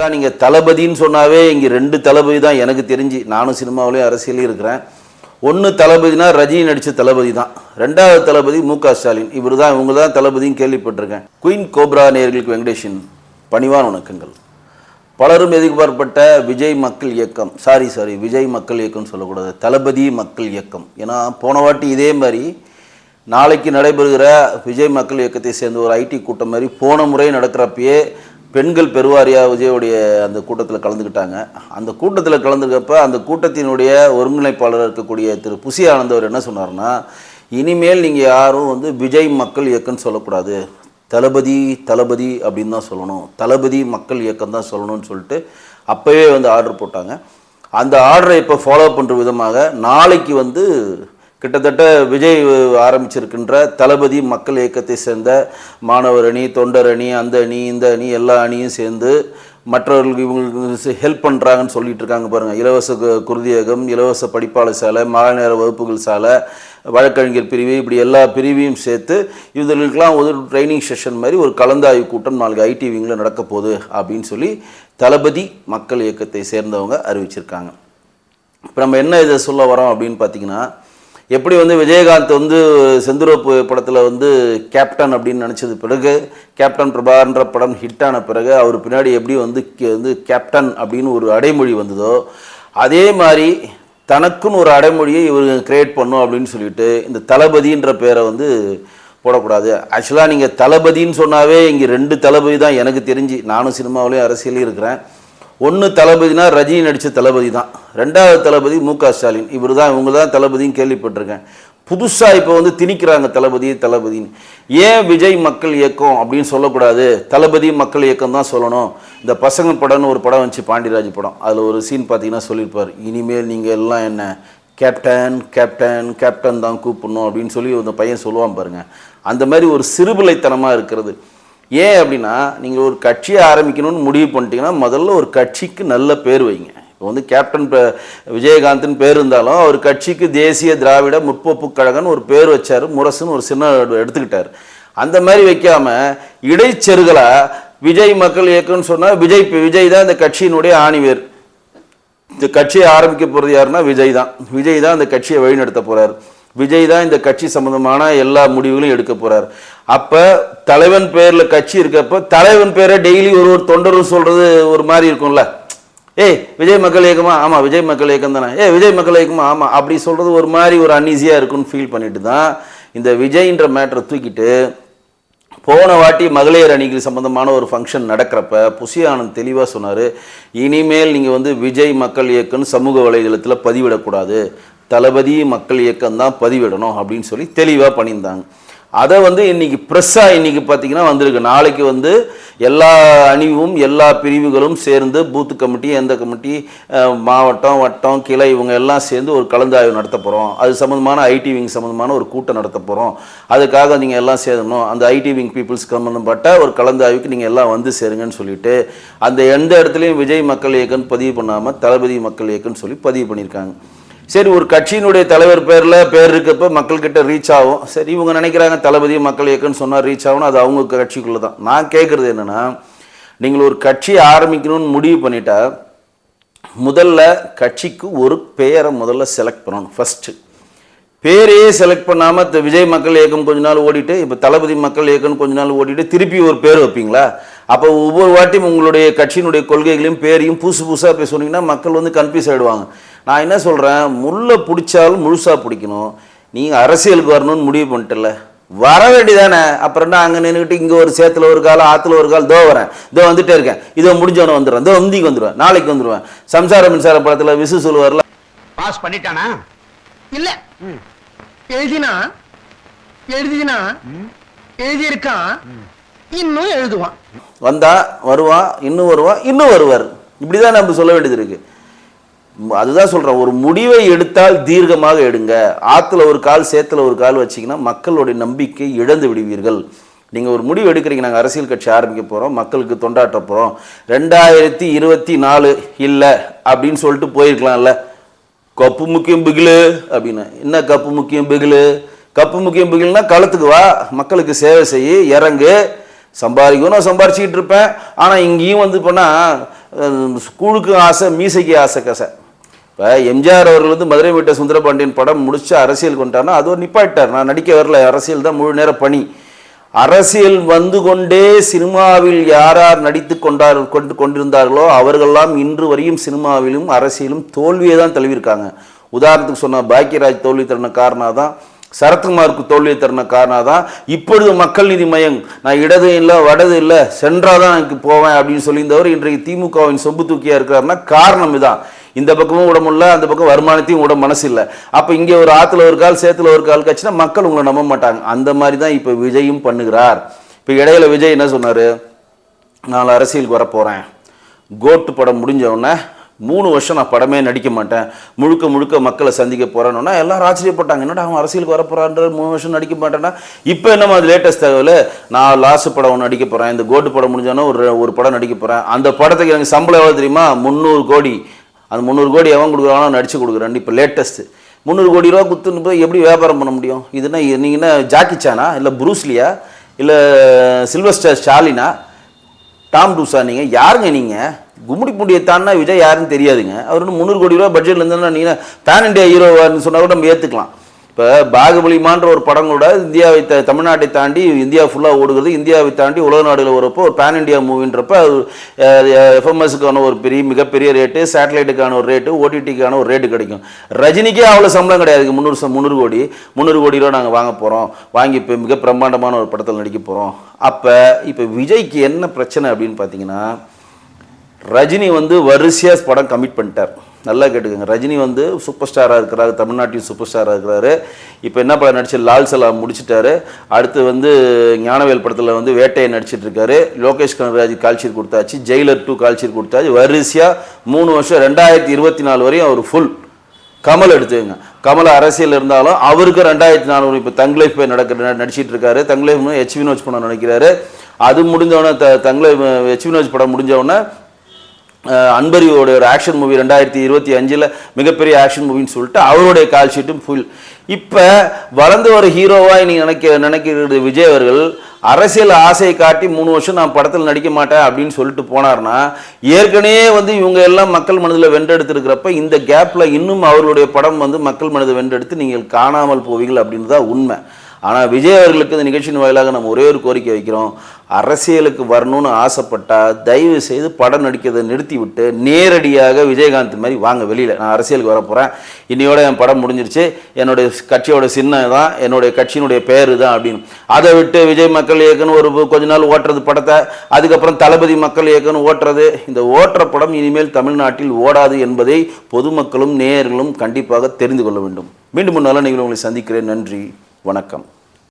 ஆக்சுவலாக நீங்கள் தளபதின்னு சொன்னாவே இங்கே ரெண்டு தளபதி தான் எனக்கு தெரிஞ்சு. நானும் சினிமாவிலையும் அரசியலையும் இருக்கிறேன். ஒன்று தளபதினா ரஜினி நடித்த தளபதி தான். ரெண்டாவது தளபதி மு க ஸ்டாலின். இவர் தான் இவங்க தான் தளபதின்னு கேள்விப்பட்டிருக்கேன். குயின் கோப்ரா நேர்களுக்கு வெங்கடேஷன் பணிவான வணக்கங்கள். பலரும் எதிர்பார்ப்பட்ட விஜய் மக்கள் இயக்கம். சாரி சாரி விஜய் மக்கள் இயக்கம்னு சொல்லக்கூடாது. தளபதி மக்கள் இயக்கம். ஏன்னா போன வாட்டி இதே மாதிரி நாளைக்கு நடைபெறுகிற விஜய் மக்கள் இயக்கத்தை சேர்ந்த ஒரு ஐடி கூட்டம் மாதிரி போன முறை நடக்கிறப்பயே பெண்கள் பெருவாரியா விஜயோடைய அந்த கூட்டத்தில் கலந்துக்கிட்டாங்க அந்த கூட்டத்தில் கலந்துக்கப்ப அந்த கூட்டத்தினுடைய ஒருங்கிணைப்பாளர் இருக்கக்கூடிய திரு புசி ஆனந்தவர் என்ன சொன்னார்னா இனிமேல் நீங்கள் யாரும் வந்து விஜய் மக்கள் இயக்கம்னு சொல்லக்கூடாது. தளபதி தளபதி அப்படின்னு தான் சொல்லணும். தளபதி மக்கள் இயக்கம் தான் சொல்லணும்னு சொல்லிட்டு அப்போவே வந்து ஆர்டர் போட்டாங்க. அந்த ஆர்டரை இப்போ ஃபாலோ பண்ணுற விதமாக நாளைக்கு வந்து கிட்டத்தட்ட விஜய் ஆரம்பிச்சிருக்கின்ற தளபதி மக்கள் இயக்கத்தை சேர்ந்த மாணவர் அணி தொண்டர் அணி அந்த அணி இந்த அணி எல்லா அணியும் சேர்ந்து மற்றவர்களுக்கு இவங்களுக்கு ஹெல்ப் பண்ணுறாங்கன்னு சொல்லிட்டு இருக்காங்க பாருங்கள் இலவச குருதியகம் இலவச படிப்பாளர் சாலை மாலை நேர வகுப்புகள் சாலை வழக்கறிஞர் பிரிவு இப்படி எல்லா பிரிவையும் சேர்த்து இவர்களுக்கெல்லாம் ஒரு ட்ரைனிங் செஷன் மாதிரி ஒரு கலந்தாய்வு கூட்டம் நாளைக்கு ஐடி விங்கில் நடக்க போகுது அப்படின்னு சொல்லி தளபதி மக்கள் இயக்கத்தை சேர்ந்தவங்க அறிவிச்சிருக்காங்க. இப்போ நம்ம என்ன இதை சொல்ல வரோம் அப்படின்னு பார்த்தீங்கன்னா எப்படி வந்து விஜயகாந்த் வந்து செந்துரோப்பு படத்தில் வந்து கேப்டன் அப்படின்னு நினச்சது பிறகு கேப்டன் பிரபான்ற படம் ஹிட் ஆன பிறகு அவர் பின்னாடி எப்படி வந்து கே- வந்து கேப்டன் அப்படின்னு ஒரு அடைமொழி வந்ததோ அதே மாதிரி தனக்குன்னு ஒரு அடைமொழியை இவர் கிரியேட் பண்ணும் அப்படின்னு சொல்லிட்டு இந்த தளபதின்ற பேரை வந்து போடக்கூடாது. ஆக்சுவலாக நீங்கள் தளபதின்னு சொன்னாவே இங்கே ரெண்டு தளபதி தான் எனக்கு தெரிஞ்சு நானும் சினிமாவிலையும் அரசியலையும் இருக்கிறேன். ஒன்று தளபதினா ரஜினி நடித்த தளபதி தான். ரெண்டாவது தளபதி மு க ஸ்டாலின். இவர் தான் இவங்க தான் தளபதின்னு கேள்விப்பட்டிருக்கேன். புதுசாக இப்போ வந்து திணிக்கிறாங்க தளபதி தளபதின்னு. ஏன் விஜய் மக்கள் இயக்கம் அப்படின்னு சொல்லக்கூடாது? தளபதி மக்கள் இயக்கம் தான் சொல்லணும். இந்த பசங்க படம்னு ஒரு படம் வந்துச்சு பாண்டியராஜ் படம். அதில் ஒரு சீன் பார்த்தீங்கன்னா சொல்லியிருப்பார். இனிமேல் நீங்கள் எல்லாம் என்ன? கேப்டன் கேப்டன் கேப்டன் தான் கூப்பிடணும் அப்படின்னு சொல்லி அந்த பையன் சொல்லுவான் பாருங்கள் அந்த மாதிரி ஒரு சிறுபிள்ளைத்தனமாக இருக்கிறது. ஏன் அப்படின்னா நீங்கள் ஒரு கட்சியை ஆரம்பிக்கணும்னு முடிவு பண்ணிட்டீங்கன்னா முதல்ல ஒரு கட்சிக்கு நல்ல பேர் வைங்க. இப்போ வந்து கேப்டன் ப- விஜயகாந்த்னு பேர் இருந்தாலும் அவர் கட்சிக்கு தேசிய திராவிட முற்போக்கு கழகம்னு ஒரு பேர் வச்சார் முரசுன்னு ஒரு சின்ன எடுத்துக்கிட்டார். அந்த மாதிரி வைக்காம இடைச்செருகலா விஜய் மக்கள் இயக்கம்னு சொன்னால் விஜய் விஜய் தான் இந்த கட்சியினுடைய ஆணிவேர். இந்த கட்சியை ஆரம்பிக்க போகிறது யாருன்னா விஜய் தான். விஜய் தான் இந்த கட்சியை வழிநடத்த போகிறார் விஜய் தான் இந்த கட்சி சம்பந்தமான எல்லா முடிவுகளும் எடுக்க போறார். அப்ப தலைவன் பேர்ல கட்சி இருக்கப்ப தலைவன் பேரை டெய்லி ஒரு ஒரு தொண்டரும் சொல்றது ஒரு மாதிரி இருக்கும்ல. ஏய் விஜய் மக்கள் இயக்கமா? ஆமா விஜய் மக்கள் இயக்கம் தானே. ஏய் விஜய் மக்கள் இயக்கமா? ஆமா அப்படி சொல்றது ஒரு மாதிரி ஒரு அன்ஈஸியாக இருக்கும்னு ஃபீல் பண்ணிட்டு தான் இந்த விஜய்ன்ற மேட்டரை தூக்கிட்டு போன வாட்டி மகளிர் அணிகள் சம்பந்தமான ஒரு ஃபங்க்ஷன் நடக்கிறப்ப புசி ஆனந்த் தெளிவாக சொன்னார் இனிமேல் நீங்கள் வந்து விஜய் மக்கள் இயக்கம்னு சமூக வலைதளத்தில் பதிவிடக்கூடாது. தளபதி மக்கள் இயக்கம் தான் பதிவிடணும் அப்படின்னு சொல்லி தெளிவாக பண்ணியிருந்தாங்க. அதை வந்து இன்றைக்கி ப்ரெஸ்ஸாக இன்றைக்கி பார்த்தீங்கன்னா வந்திருக்கு. நாளைக்கு வந்து எல்லா அணிவும் எல்லா பிரிவுகளும் சேர்ந்து பூத்து கமிட்டி எந்த கமிட்டி மாவட்டம் வட்டம் கிளை இவங்க எல்லாம் சேர்ந்து ஒரு கலந்தாய்வு நடத்த போகிறோம் அது சம்மந்தமான ஐடி விங் சம்மந்தமான ஒரு கூட்டம் நடத்த போகிறோம் அதுக்காக நீங்கள் எல்லாம் சேரணும். அந்த ஐடி விங் பீப்புள்ஸ் சம்மந்தப்பட்ட ஒரு கலந்தாய்வுக்கு நீங்கள் எல்லாம் வந்து சேருங்கன்னு சொல்லிட்டு அந்த எந்த இடத்துலையும் விஜய் மக்கள் இயக்கம்னு பதிவு பண்ணாமல் தளபதி மக்கள் இயக்கம்னு சொல்லி பதிவு பண்ணியிருக்காங்க. சரி ஒரு கட்சியினுடைய தலைவர் பேரில் பேர் இருக்கப்ப மக்கள்கிட்ட ரீச் ஆகும். சரி இவங்க நினைக்கிறாங்க தளபதி மக்கள் இயக்கம்னு சொன்னால் ரீச் ஆகணும் அது அவங்க கட்சிக்குள்ளே தான் நான் கேட்குறது என்னென்னா நீங்கள் ஒரு கட்சியை ஆரம்பிக்கணும்னு முடிவு பண்ணிட்டா முதல்ல கட்சிக்கு ஒரு பெயரை முதல்ல செலக்ட் பண்ணணும் ஃபஸ்ட்டு பேரையே செலக்ட் பண்ணாமல் இந்த விஜய் மக்கள் இயக்கம் கொஞ்ச நாள் ஓடிட்டு இப்போ தளபதி மக்கள் இயக்கம் கொஞ்ச நாள் ஓடிட்டு திருப்பி ஒரு பேர் வைப்பீங்களா? அப்போ ஒவ்வொரு வாட்டியும் உங்களுடைய கட்சியினுடைய கொள்கைகளையும் பேரையும் புதுசு புதுசாக போய் சொன்னீங்கன்னா மக்கள் வந்து கன்ஃபியூஸ் ஆகிடுவாங்க நான் என்ன சொல்கிறேன் முள்ளை பிடிச்சாலும் முழுசாக பிடிக்கணும். நீங்கள் அரசியலுக்கு வரணும்னு முடிவு பண்ணிட்டல. வர வேண்டியதானே? அப்புறம் என்ன அங்கே நின்றுக்கிட்டு இங்கே ஒரு சேத்துல ஒரு காலம் ஆற்றுல ஒரு கால் தோ வரேன். இதோ வந்துட்டே இருக்கேன். இதோ முடிஞ்சவன வந்துடுறேன் இதோ வந்திக்கு வந்துடுவேன். நாளைக்கு வந்துடுவேன். சம்சார மின்சார படத்தில் விசு சொல்லுவார்ல. பாஸ் பண்ணிட்டானா? இல்ல. எழுதினா எழுதினா எழுதியிருக்கான் இன்னும் எழுதுவான். வந்தா வருவான் இன்னும் வருவான் இன்னும் வருவார். இப்படிதான் நம்ம சொல்ல வேண்டியது இருக்கு. ம், அதுதான் சொல்கிறேன் ஒரு முடிவை எடுத்தால் தீர்க்கமாக எடுங்க. ஆற்றுல ஒரு கால் சேத்துல ஒரு கால் வச்சீங்கன்னா மக்களுடைய நம்பிக்கை இழந்து விடுவீர்கள். நீங்கள் ஒரு முடிவு எடுக்கிறீங்க நாங்கள் அரசியல் கட்சி ஆரம்பிக்க போகிறோம் மக்களுக்கு தொண்டாற்ற போகிறோம் ரெண்டாயிரத்தி இருபத்தி நாலு இல்லை அப்படின்னு சொல்லிட்டு போயிருக்கலாம்ல. கப்பு முக்கியம் பிகிலு அப்படின்னு. என்ன கப்பு முக்கியம் பிகிலு? கப்பு முக்கியம் பிகில்னா களத்துக்கு வா மக்களுக்கு சேவை செய்யி இறங்கு. சம்பாதிக்கணும் நான் சம்பாரிச்சிக்கிட்டு இருப்பேன். ஆனால் இங்கேயும் வந்து போனால் ஸ்கூலுக்கு ஆசை மீசைக்கு ஆசை கசை. இப்போ எம்ஜிஆர் அவர்கள் வந்து மதுரை விட்ட சுந்தரபாண்டியன் படம் முடிச்சு அரசியல் கொண்டாருன்னா அது ஒரு நிப்பாட்டார் நான் நடிக்க வரல. அரசியல் தான் முழு நேர பணி. அரசியல் வந்து கொண்டே சினிமாவில் யார் யார் நடித்து கொண்டார் கொண்டு கொண்டிருந்தார்களோ அவர்களெல்லாம் இன்று வரையும் சினிமாவிலும் அரசியலும் தோல்வியை தான் தழுவிருக்காங்க உதாரணத்துக்கு சொன்ன பாக்கியராஜ் தோல்வி தருண காரணம் தான் சரத்குமாருக்கு தோல்வி தருண காரணம் தான் இப்பொழுது மக்கள் நீதி மையம். நான் இடது இல்லை வடது இல்லை சென்றாதான் எனக்கு போவேன் அப்படின்னு சொல்லியிருந்தவர் இன்றைக்கு திமுகவின் சொம்பு தூக்கியாக இருக்கிறாருன்னா காரணம் இதான் இந்த பக்கமும் விட முடியல அந்த பக்கம் வருமானத்தையும் விட மனசு இல்லை. அப்போ இங்கே ஒரு ஆற்றுல ஒரு கால் சேத்துல ஒரு கால் கட்சினா மக்கள் உங்களை நம்ப மாட்டாங்க. அந்த மாதிரி தான் இப்போ விஜயும் பண்ணுகிறார். இப்போ இடையில விஜய் என்ன சொன்னார்? நான் அரசியலுக்கு வரப்போகிறேன் கோட்டு படம் முடிஞ்சவுடனே மூணு வருஷம் நான் படமே நடிக்க மாட்டேன். முழுக்க முழுக்க மக்களை சந்திக்க போகிறேன்னா எல்லாரும் ஆச்சரியப்பட்டாங்க. என்னடா அவன் அரசியலுக்கு வரப்போறான்ற மூணு வருஷம் நடிக்க மாட்டேன்னா இப்போ என்னமா அது லேட்டஸ்ட் தகவல்? நான் லாஸ்ட் படம் ஒன்று நடிக்க போகிறேன் இந்த கோட்டு படம் முடிஞ்சோன்னா ஒரு ஒரு படம் நடிக்க போகிறேன் அந்த படத்துக்கு எனக்கு சம்பளம் எவ்வளோ தெரியுமா? முந்நூறு கோடி. அந்த முந்நூறு கோடி எவன் கொடுக்குறானோ நடிச்சு கொடுக்குறேன். இப்போ லேட்டஸ்ட்டு முந்நூறு கோடி ரூபா குத்துன்னு போய் எப்படி வியாபாரம் பண்ண முடியும்? இதுனா நீங்கள் என்ன ஜாக்கி சானா? இல்லை புரூஸ்லியா இல்லை சில்வஸ்டர் ஸ்டாலினா? டாம் டூஸா நீங்கள் யாருங்க நீங்கள் கும்முடி பூண்டியை விஜய் யாருன்னு தெரியாதுங்க. அவர் வந்து முந்நூறு கோடி ரூபா பட்ஜெட்ல நீங்கள் பேன் இண்டியா ஹீரோவான்னு சொன்னால் கூட நம்ம ஏற்றுக்கலாம் இப்போ பாகுபலிமான்ற ஒரு படம் கூட இந்தியாவை த தமிழ்நாட்டை தாண்டி இந்தியா ஃபுல்லாக ஓடுகிறது. இந்தியாவை தாண்டி உலக நாடுகள் வரப்போ ஒரு பேன் இண்டியா மூவின்றப்ப அது எஃப்எம்எஸ்க்கான ஒரு பெரிய மிகப்பெரிய ரேட்டு சேட்டலைட்டுக்கான ஒரு ரேட்டு ஓடிடிக்கான ஒரு ரேட்டு கிடைக்கும். ரஜினிக்கே அவ்வளோ சம்பளம் கிடையாது. முந்நூறு ச- முந்நூறு கோடி முந்நூறு கோடி ரூபா நாங்கள் வாங்க போகிறோம் வாங்கி இப்போ மிக பிரம்மாண்டமான ஒரு படத்தில் நடிக்க போகிறோம் அப்போ இப்போ விஜய்க்கு என்ன பிரச்சனை அப்படின்னு பார்த்தீங்கன்னா ரஜினி வந்து வரிசையாக படம் கமிட் பண்ணிட்டார். நல்லா கேட்டுக்கோங்க. ரஜினி வந்து சூப்பர் ஸ்டாராக இருக்கிறாரு தமிழ்நாட்டின் சூப்பர் ஸ்டாராக இருக்கிறாரு. இப்போ என்ன படம் நடிச்சு லால் சலாம் முடிச்சிட்டாரு. அடுத்து வந்து ஞானவேல் படத்தில் வந்து வேட்டையை நடிச்சிட்டு இருக்காரு. லோகேஷ் கனகராஜ் கால்ஷீட் கொடுத்தாச்சு. ஜெயிலர் டூ கால்ஷீட் கொடுத்தாச்சு. வரிசையாக மூணு வருஷம் ரெண்டாயிரத்தி இருபத்தி நாலு வரையும் அவர் ஃபுல் கமல் எடுத்துக்கங்க. கமல் அரசியல் இருந்தாலும் அவருக்கு ரெண்டாயிரத்தி நானூறு இப்போ தங் லைஃப் போய் நடக்க நடிச்சிட்டு இருக்காரு. தங் லைஃப் ஹெச் வினோஜ் படம் நடிக்கிறாரு. அது முடிஞ்சவொடனே த தங்களை லைஃப் ஹெச் வினோஜ் படம் முடிஞ்சவொடனே அன்பரியோட ஒரு ஆக்ஷன் மூவி ரெண்டாயிரத்தி இருபத்தி அஞ்சில் மிகப்பெரிய ஆக்ஷன் மூவின்னு சொல்லிட்டு அவருடைய கால் ஷீட்டும் ஃபுல் இப்போ வளர்ந்து வர ஹீரோவாக நீங்கள் நினைக்க நினைக்கிறது விஜய் அவர்கள் அரசியல் ஆசையை காட்டி மூணு வருஷம் நான் படத்தில் நடிக்க மாட்டேன் அப்படின்னு சொல்லிட்டு போனார்னா ஏற்கனவே வந்து இவங்க எல்லாம் மக்கள் மனதில் வென்றெடுத்திருக்கிறப்ப இந்த கேப்பில் இன்னும் அவர்களுடைய படம் வந்து மக்கள் மனதை வென்றெடுத்து நீங்கள் காணாமல் போவீங்கள் அப்படின்னு தான் உண்மை. ஆனால் விஜய் அவர்களுக்கு இந்த நிகழ்ச்சியின் வாயிலாக நம்ம ஒரே ஒரு கோரிக்கை வைக்கிறோம். அரசியலுக்கு வரணும்னு ஆசைப்பட்டா தயவு செய்து படம் நடிக்கிறதை நிறுத்தி விட்டு நேரடியாக விஜயகாந்த் மாதிரி வாங்க வெளியில். நான் அரசியலுக்கு வர போகிறேன் இன்னையோட என் படம் முடிஞ்சிருச்சு. என்னுடைய கட்சியோட சின்னம் தான் என்னுடைய கட்சியினுடைய பேர் தான் அப்படின்னு. அதை விட்டு விஜய் மக்கள் இயக்குன்னு ஒரு கொஞ்ச நாள் ஓட்டுறது படத்தை அதுக்கப்புறம் தளபதி மக்கள் இயக்கன்னு ஓட்டுறது. இந்த ஓட்டுற படம் இனிமேல் தமிழ்நாட்டில் ஓடாது என்பதை பொதுமக்களும் நேயர்களும் கண்டிப்பாக தெரிந்து கொள்ள வேண்டும். மீண்டும் நல்ல நீங்கள் உங்களை சந்திக்கிறேன். நன்றி. வணக்கம்.